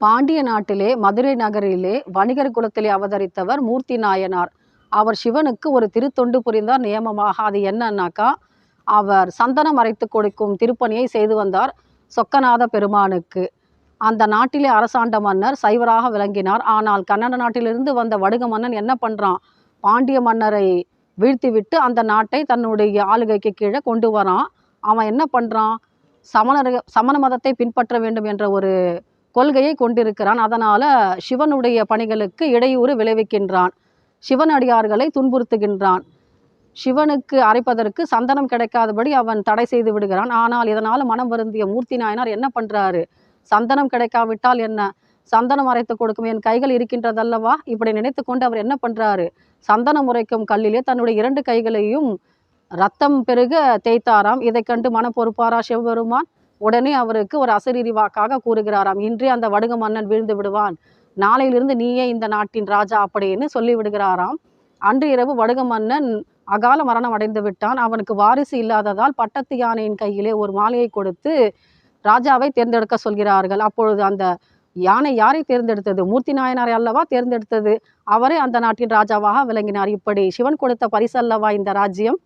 பாண்டிய நாட்டிலே மதுரை நகரிலே வணிகர் குலத்திலே அவதரித்தவர் மூர்த்தி நாயனார். அவர் சிவனுக்கு ஒரு திருத்தொண்டு புரிந்தார். நியமமாக அது என்னன்னாக்கா அவர் சந்தனம் அரைத்து கொடுக்கும் திருப்பணியை செய்து வந்தார் சொக்கநாத பெருமானுக்கு. அந்த நாட்டிலே அரசாண்ட மன்னர் சைவராக விளங்கினார். ஆனால் கன்னட நாட்டிலிருந்து வந்த வடுக மன்னன் என்ன பண்ணுறான் பாண்டிய மன்னரை வீழ்த்திவிட்டு அந்த நாட்டை தன்னுடைய ஆளுகைக்கு கீழே கொண்டு வரான். அவன் என்ன பண்ணுறான் சமணர் சமண மதத்தை பின்பற்ற வேண்டும் என்ற ஒரு கொள்கையை கொண்டிருக்கிறான். அதனால் சிவனுடைய பணிகளுக்கு இடையூறு விளைவிக்கின்றான். சிவன் அடியார்களை துன்புறுத்துகின்றான். சிவனுக்கு அரைப்பதற்கு சந்தனம் கிடைக்காதபடி அவன் தடை செய்து விடுகிறான். ஆனால் இதனால் மனம் வருந்திய மூர்த்தி நாயனார் என்ன பண்ணுறாரு சந்தனம் கிடைக்காவிட்டால் என்ன? சந்தனம் அரைத்து கொடுக்கும் என் கைகள் இருக்கின்றதல்லவா? இப்படி நினைத்து கொண்டு அவர் என்ன பண்ணுறாரு சந்தனம் உரைக்கும் கல்லிலே தன்னுடைய இரண்டு கைகளையும் ரத்தம் பெருக தேய்த்தாராம். இதை கண்டு மன பொறுப்பாரா சிவபெருமான்? உடனே அவருக்கு ஒரு அசரீரி வாக்காக கூறுகிறாராம் இன்றே அந்த வடுக மன்னன் வீழ்ந்து விடுவான். நாளையிலிருந்து நீயே இந்த நாட்டின் ராஜா அப்படின்னு சொல்லி விடுகிறாராம் அன்று இரவு வடுக மன்னன் அகால மரணம் அடைந்து விட்டான். அவனுக்கு வாரிசு இல்லாததால் பட்டத்து யானையின் கையிலே ஒரு மாலையை கொடுத்து ராஜாவை தேர்ந்தெடுக்க சொல்கிறார்கள். அப்பொழுது அந்த யானை யாரை தேர்ந்தெடுத்தது? மூர்த்தி நாயனாரை அல்லவா தேர்ந்தெடுத்தது? அவரே அந்த நாட்டின் ராஜாவாக விளங்கினார். இப்படி சிவன் கொடுத்த பரிசல்லவா இந்த ராஜ்யம்?